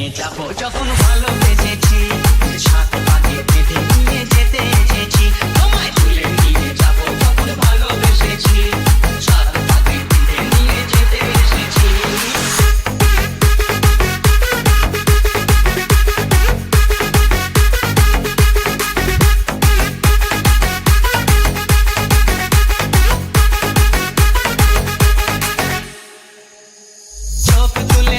নিয়ে যাব। যখন ভালোবেসেছি, সাত পাকে বেঁধে নিয়ে যেতে এসেছি, তোমায় তুলে নিয়ে যাব। যখন ভালোবেসেছি, সাত পাকে বেঁধে নিয়ে যেতে এসেছি। চোখ তুলে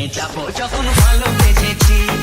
নিয়ে যাব যখন ভালো বেঁচেছি